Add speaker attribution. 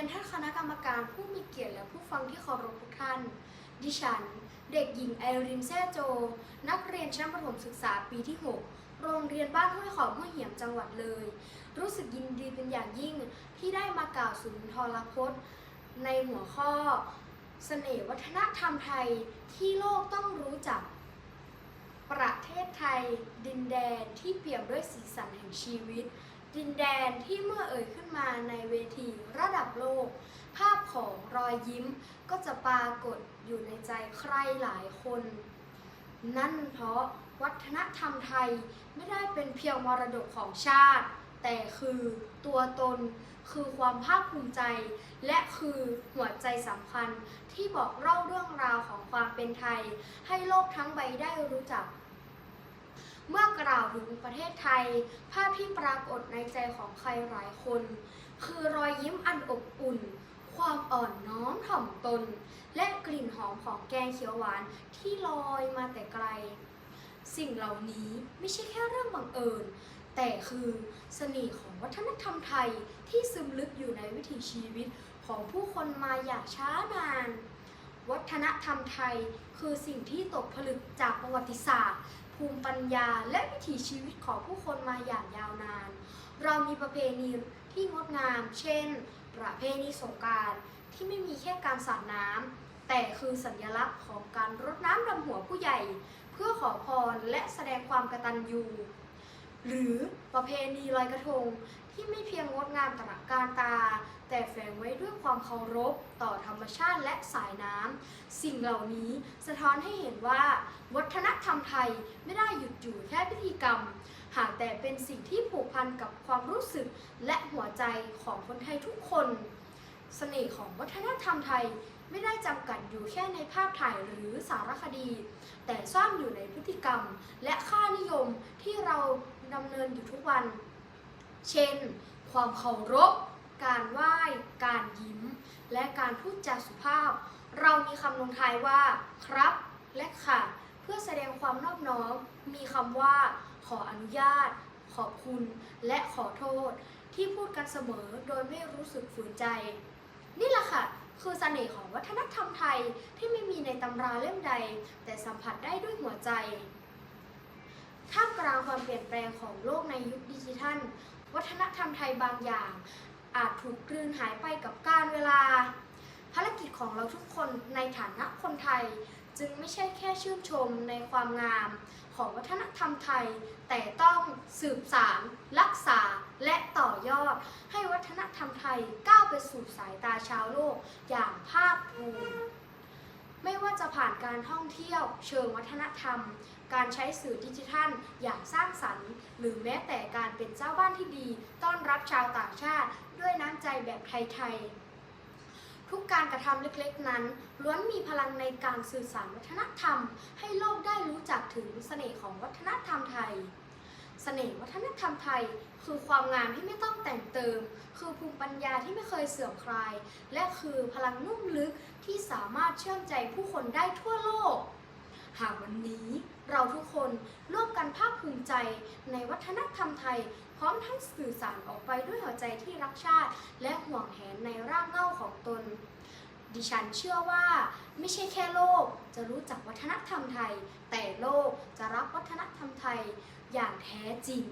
Speaker 1: ยนท่านคณะกรรมการผู้มีเกียรติและผู้ฟังที่เคารพทุกท่าน ดิฉัน เด็กหญิงไอรินแซ่โจ นักเรียนชั้นประถมศึกษาปีที่ 6 โรงเรียนบ้านห้วยขอมห้วยเหี่ยมจังหวัดเลย รู้สึกยินดีเป็นอย่างยิ่งที่ได้มากล่าวสุนทรพจน์ ในหัวข้อ เสน่ห์วัฒนธรรมไทยที่โลกต้องรู้จัก ประเทศไทย ดินแดนที่เปี่ยมด้วยสีสันแห่งชีวิต ดินแดนที่เมื่อเอ่ยขึ้นมาในเวทีระดับโลก ภาพของรอยยิ้มก็จะปรากฏอยู่ในใจใครหลายคน นั่นเพราะวัฒนธรรมไทยไม่ได้เป็นเพียงมรดกของชาติ แต่คือตัวตนคือความภาคภูมิใจ และคือหัวใจสำคัญที่บอกเล่าเรื่องราวของความเป็นไทย ให้โลกทั้งใบได้รู้จัก เมื่อกล่าวถึงประเทศไทย ภาพที่ปรากฏในใจของใครหลายคน คือรอยยิ้มอันอบอุ่น ความอ่อนน้อมถ่อมตน และกลิ่นหอมของแกงเขียวหวานที่ลอยมาแต่ไกล สิ่งเหล่านี้ไม่ใช่แค่เรื่องบังเอิญ แต่คือเสน่ห์ของวัฒนธรรมไทยที่ซึมลึกอยู่ในวิถีชีวิตของผู้คนมาอย่างช้านาน วัฒนธรรมไทยคือสิ่งที่ตกผลึกจากประวัติศาสตร์ ภูมิปัญญาและวิถีชีวิตของผู้คนมาอย่างยาวนาน เรามีประเพณีที่งดงาม เช่น ประเพณีสงการที่ไม่มีแค่การสาดน้ำแต่คือสัญลักษณ์ของการรดน้ำดำหัวผู้ใหญ่ เพื่อขอพรและแสดงความกตัญญู หรือประเพณีลอยกระทงที่ไม่เพียงงดงามตระการตา แต่แฝงไว้ด้วยความเคารพต่อธรรมชาติและสายน้ำสิ่งเหล่านี้สะท้อนให้เห็นว่า วัฒนธรรมไทยไม่ได้หยุดอยู่แค่พิธีกรรม หากแต่เป็นสิ่งที่ผูกพันกับความรู้สึกและหัวใจของคนไทยทุกคนเสน่ห์ของวัฒนธรรมไทยไม่ได้จำกัดอยู่แค่ในภาพถ่ายหรือสารคดี แต่ซ่อนอยู่ในพฤติกรรมและค่านิยมที่เรา ดำเนินอยู่ทุกวัน เช่น ความเคารพ การไหว้ การยิ้ม และการพูดจาสุภาพ เรามีคำลงท้ายว่า ครับ และค่ะ เพื่อแสดงความนอบน้อม มีคำว่า ขออนุญาต ขอบคุณ และขอโทษ ที่พูดกันเสมอโดยไม่รู้สึกฝืนใจ นี่แหละค่ะคือเสน่ห์ของวัฒนธรรมไทยที่ไม่มีในตำราเล่มใด แต่สัมผัสได้ด้วยหัวใจ ท่ามกลางความเปลี่ยนแปลงของโลกในยุคดิจิทัล วัฒนธรรมไทยบางอย่าง อาจถูกกลืนหายไปกับการเวลา ภารกิจของเราทุกคนในฐานะคนไทย จึงไม่ใช่แค่ชื่นชมในความงาม ของวัฒนธรรมไทย แต่ต้องสืบสารรักษาและต่อยอด ให้วัฒนธรรมไทยก้าวไปสู่สายตาชาวโลกอย่างภาคภูมิ ไม่ว่าจะผ่านการท่องเที่ยวเชิงวัฒนธรรม การใช้สื่อดิจิทัลอย่างสร้างสรรค์ หรือแม้แต่การเป็นเจ้าบ้านที่ดี ต้อนรับชาวต่างชาติ ด้วยน้ำใจแบบไทยๆ ทุกการกระทำเล็กๆนั้น ล้วนมีพลังในการสื่อสารวัฒนธรรม ให้โลกได้รู้จักถึงเสน่ห์ของวัฒนธรรมไทย สน่ห์วัฒนธรรมไทย คือความงามที่ไม่ต้องแต่งเติม คือภูมิปัญญาที่ไม่เคยเสื่อมคลาย และคือพลังนุ่มลึกที่สามารถเชื่อมใจผู้คนได้ทั่วโลก หากวันนี้เราทุกคนร่วมกันภาคภูมิใจในวัฒนธรรมไทย พร้อมทั้งสื่อสารออกไปด้วยหัวใจที่รักชาติ และห่วงแหนในรากเหง้าของตน ดิฉันเชื่อว่าไม่ใช่แค่โลกจะรู้จักวัฒนธรรมไทย แต่โลกจะรับวัฒนธรรมไทยอย่างแท้จริง